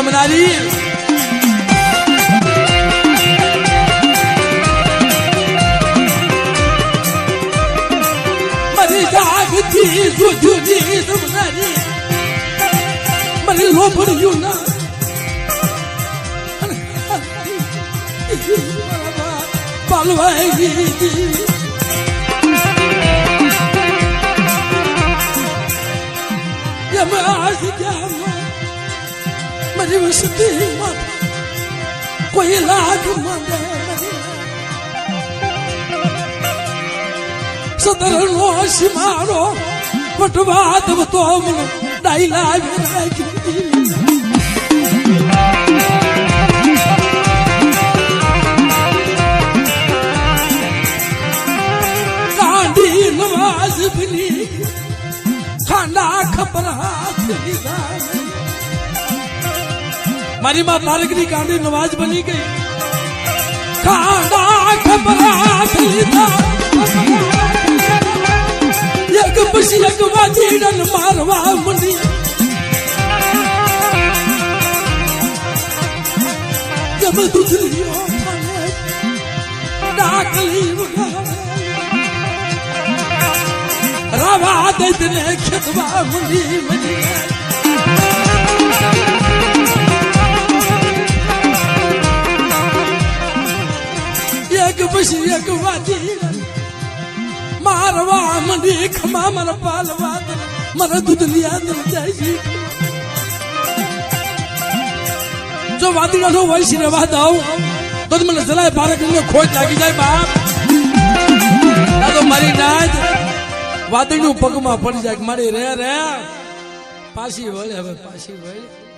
જમનારી મારી જાગતી સુજુની જમનારી મને લોભડ્યું ના પાલવાઈ ગઈ યમરાજ મારી વસતીમાં કોઈ લાગ મને સદરનો સિમારો વટવા દવતો મને ડાયલા રાખી કાંડી નવાજ બની ખાંડા ખબર હાથ લીધા. મારી માં તારકની કાંડી નવાજ બની ગઈ ખાંડા ખબર હાથ લીધા એક પછી એક વાજીડન મારવા મની જબ દુધલીઓ મને ડાકલી વગાડે રાવા દૈતને ખેતવા મંડી મંડી એક પછી એક વાજી મારવા મને ખમા મારા પાલવા મારા દૂધ લિયા દે જાય જો વાદળા નો વયસ રહેવા દઉં તો મને જલાય બાળક ખોટ લાગી જાય બાપ. તો મારી નાચ વાદળનું પગમાં પડી જાય મારી રે રે. પાછી વળે હવે, પાછી વળે.